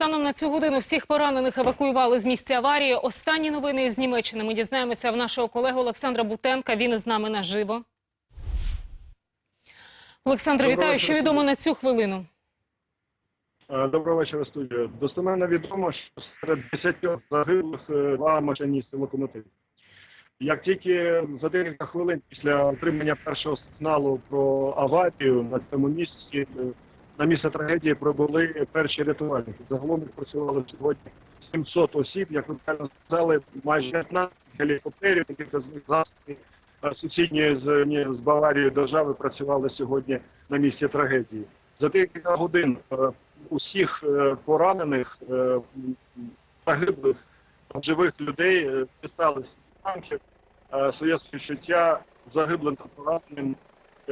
Станом на цю годину всіх поранених евакуювали з місця аварії. Останні новини з Німеччини ми дізнаємося в нашого колеги Олександра Бутенка. Він із нами наживо. Олександре, Доброго вітаю. вечора, Що відомо на цю хвилину? Доброго вечора, студія. Достеменно відомо, що серед 10 загиблих е, два машиністи локомотивів. Як тільки за декілька хвилин після отримання першого сигналу про аварію на цьому місці, е, на місце трагедії прибули перші рятувальники. Загалом їх працювало сьогодні 700 осіб, як ви правильно сказали, майже 15 гелікоптерів, яких з них засобів е, з, з Баварією держави працювали сьогодні на місці трагедії. За декілька годин е, усіх е, поранених, загиблих живих людей дістали з танків своє співчуття загиблим та пораненим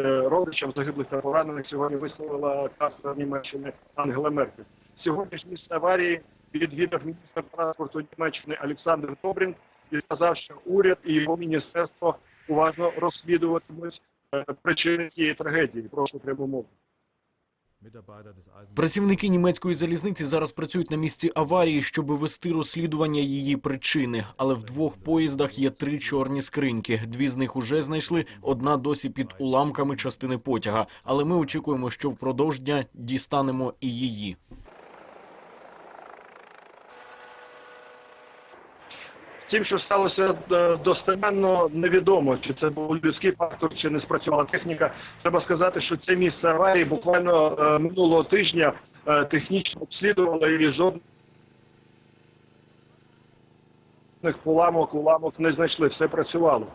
родичам загиблих та поранених сьогодні висловила каса Німеччини Ангела Меркель. Сьогодні ж місце аварії відвідав міністр транспорту Німеччини Олександр Добрін і сказав, що уряд і його міністерство уважно розслідуватимуть е, причини цієї трагедії. Прошу пряму мову. Працівники німецької залізниці зараз працюють на місці аварії, щоб вести розслідування її причини. Але в двох поїздах є три чорні скриньки. Дві з них уже знайшли, одна досі під уламками частини потяга. Але ми очікуємо, що впродовж дня дістанемо і її. Тим, що сталося е, достеменно, невідомо, чи це був людський фактор, чи не спрацювала техніка. Треба сказати, що це місце аварії буквально е, минулого тижня е, технічно обслідувало і жодних поламок, уламок не знайшли. Все працювало.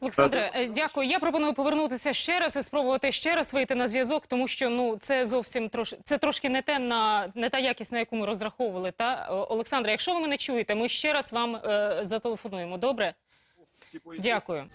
Олександре, е, дякую. Я пропоную повернутися ще раз і спробувати ще раз вийти на зв'язок, тому що ну це зовсім трош... це трошки не те на не та якість, на яку ми розраховували. Та Олександре, якщо ви мене чуєте, ми ще раз вам е, зателефонуємо. Добре? Дякую.